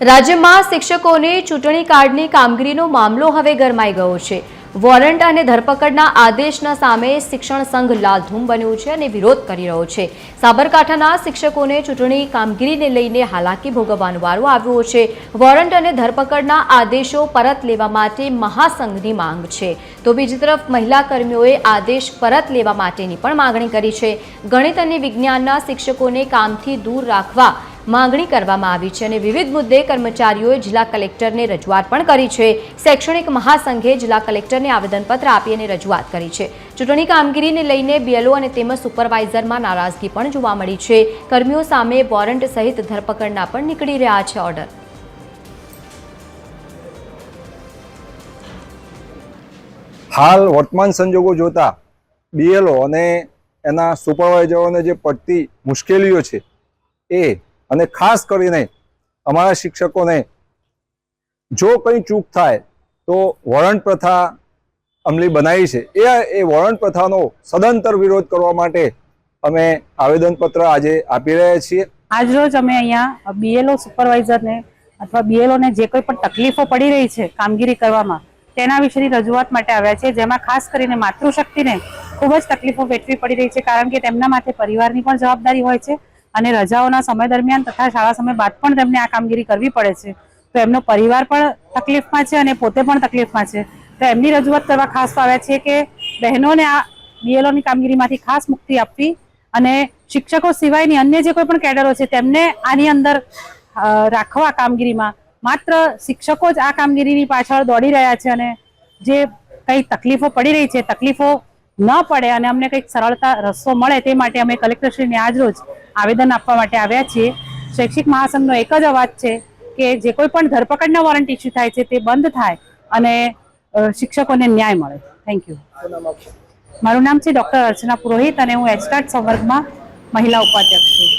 રાજ્યમાં શિક્ષકોને ચૂંટણી કાર્ડની કામગીરીનો મામલો હવે ગરમાઈ ગયો છે. વોરંટ અને ધરપકડના આદેશના સામે શિક્ષણ સંઘ લાલધૂમ બન્યું છે અને વિરોધ કરી રહ્યો છે. સાબરકાંઠાના શિક્ષકોને ચૂંટણી કામગીરીને લઈને હાલાકી ભોગવવાનો વારો આવ્યો છે. વોરંટ અને ધરપકડના આદેશો પરત લેવા માટે મહાસંઘની માંગ છે. તો બીજી તરફ મહિલા કર્મીઓએ આદેશ પરત લેવા માટેની પણ માંગણી કરી છે. ગણિત અને વિજ્ઞાનના શિક્ષકોને કામથી દૂર રાખવા માંગણી કરવામાં આવી છે અને વિવિધ મુદ્દે કર્મચારીઓએ જિલ્લા કલેક્ટરને રજૂઆત પણ કરી છે. શૈક્ષણિક મહાસંઘે જિલ્લા કલેક્ટરને આવેદનપત્ર આપી અને રજૂઆત કરી છે. ચૂંટણી કામગીરીને લઈને બીએલઓ અને તેમજ સુપરવાઇઝરમાં નારાજગી પણ જોવા મળી છે. કર્મીઓ સામે વોરંટ સહિત ધરપકડના પણ નીકળી રહ્યા છે ઓર્ડર. હાલ વર્તમાન સંજોગો જોતા બીએલઓ અને એના સુપરવાઇઝરોને જે પડતી મુશ્કેલીઓ છે, એ અને ખાસ કરીને અમારા શિક્ષકોને જો કંઈ ચૂક થાય તો વોરંટ પ્રથા અમલી બનાવી છે. એ એ વોરંટ પ્રથાનો સદંતર વિરોધ કરવા માટે અમે આવેદનપત્ર આજે આપી રહ્યા છીએ. આજરોજ અમે અહીંયા બીએલઓ સુપરવાઇઝરને અથવા બીએલઓને જે કોઈ પણ તકલીફો પડી રહી છે કામગીરી કરવામાં, તેના વિશેની રજૂઆત માટે આવ્યા છે જેમાં ખાસ કરીને માતૃશક્તિને ખૂબ જ તકલીફો વેઠવી પડી રહી છે, કારણ કે તેમના માટે પરિવારની પણ જવાબદારી હોય છે. અને રજાઓના સમય દરમિયાન તથા શાળા સમય બાદ પણ તેમને આ કામગીરી કરવી પડે છે. તો એમનો પરિવાર પણ તકલીફમાં છે અને પોતે પણ તકલીફમાં છે. તો એમની રજૂઆત કરવા ખાસ આવ્યા છે કે બહેનોને આ બીએલઓની કામગીરીમાંથી ખાસ મુક્તિ આપવી અને શિક્ષકો સિવાયની અન્ય જે કોઈ પણ કેડરો છે તેમને આની અંદર રાખવા કામગીરીમાં. માત્ર શિક્ષકો જ આ કામગીરીની પાછળ દોડી રહ્યા છે અને જે કઈ તકલીફો પડી રહી છે, તકલીફો ન પડે અને અમને કંઈક સરળતા રસ્તો મળે તે માટે અમે કલેક્ટરશ્રીને આજ રોજ આવેદન આપવા માટે આવ્યા છીએ. શૈક્ષિક મહાસંઘનો એક જ અવાજ છે કે જે કોઈ પણ ધરપકડના વોરંટ ઇસ્યુ થાય છે તે બંધ થાય અને શિક્ષકોને ન્યાય મળે. થેન્ક યુ મારું નામ છે ડોક્ટર અર્ચના પુરોહિત અને હું એચકાટ સંવર્ગમાં મહિલા ઉપાધ્યક્ષ છું.